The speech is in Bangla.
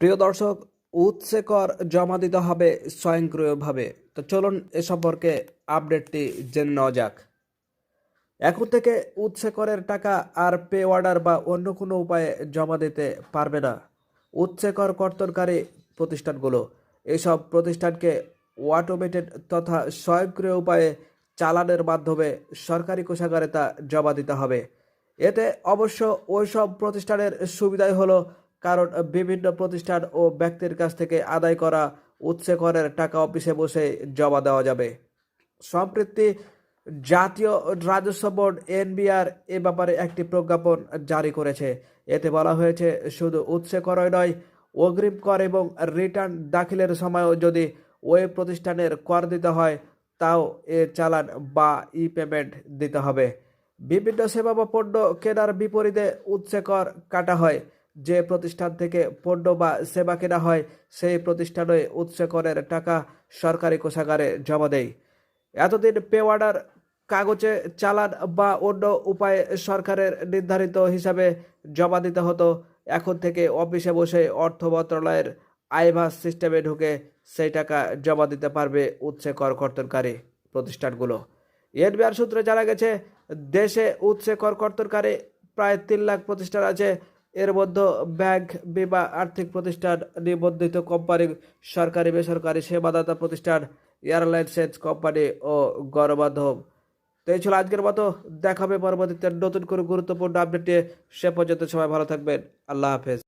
প্রিয় দর্শক উৎসে কর জমা দিতে হবে স্বয়ংক্রিয়ভাবে। তো চলুন এ সম্পর্কে আপডেটটি জেনে নেওয়া যাক। এখন থেকে উৎসে করের টাকা আর পে অর্ডার বা অন্য কোনো উপায়ে জমা দিতে পারবে না উৎসে কর কর্তনকারী প্রতিষ্ঠানগুলো। এসব প্রতিষ্ঠানকে অটোমেটেড তথা স্বয়ংক্রিয় উপায়ে চালানের মাধ্যমে সরকারি কোষাগারে তা জমা দিতে হবে। এতে অবশ্য ওইসব প্রতিষ্ঠানের সুবিধাই হলো কারণ বিভিন্ন প্রতিষ্ঠান ও ব্যক্তির কাছ থেকে আদায় করা উৎসে করের টাকা অফিসে বসে জমা দেওয়া যাবে। সম্প্রতি জাতীয় রাজস্ব বোর্ড এনবিআর এ ব্যাপারে একটি প্রজ্ঞাপন জারি করেছে। এতে বলা হয়েছে, শুধু উৎসে করই নয়, অগ্রিম কর এবং রিটার্ন দাখিলের সময়ও যদি ওই প্রতিষ্ঠানের কর দিতে হয়, তাও এ চালান বা ই পেমেন্ট দিতে হবে। বিভিন্ন সেবা বা পণ্য কেনার বিপরীতে উৎসে কর কাটা হয়। যে প্রতিষ্ঠান থেকে পণ্য বা সেবা কেনা হয়, সেই প্রতিষ্ঠানে উৎসে করের টাকা সরকারি কোষাগারে জমা দেয়। এতদিন পে অর্ডার কাগজে চালান বা অন্য উপায়ে সরকারের নির্ধারিত হিসাবে জমা দিতে হতো, এখন থেকে অফিসে বসে অর্থ মন্ত্রণালয়ের আইভাস সিস্টেমে ঢুকে সেই টাকা জমা দিতে পারবে উৎসে কর কর্তনকারী প্রতিষ্ঠানগুলো। এনবিআর সূত্রে জানা গেছে, দেশে উৎসে কর কর্তনকারী প্রায় তিন লাখ প্রতিষ্ঠান আছে এর মধ্যে ব্যাংক বিমা আর্থিক প্রতিষ্ঠান নিবন্ধিত কোম্পানি, সরকারি বেসরকারি সেবাদাতা প্রতিষ্ঠান এয়ারলাইন্সের কোম্পানি ও গণমাধ্যম। তো এই ছিল আজকের মতো। দেখাবে পরবর্তীতে নতুন করে গুরুত্বপূর্ণ আপডেট নিয়ে। সে পর্যন্ত সবাই ভালো থাকবেন। আল্লাহ হাফেজ।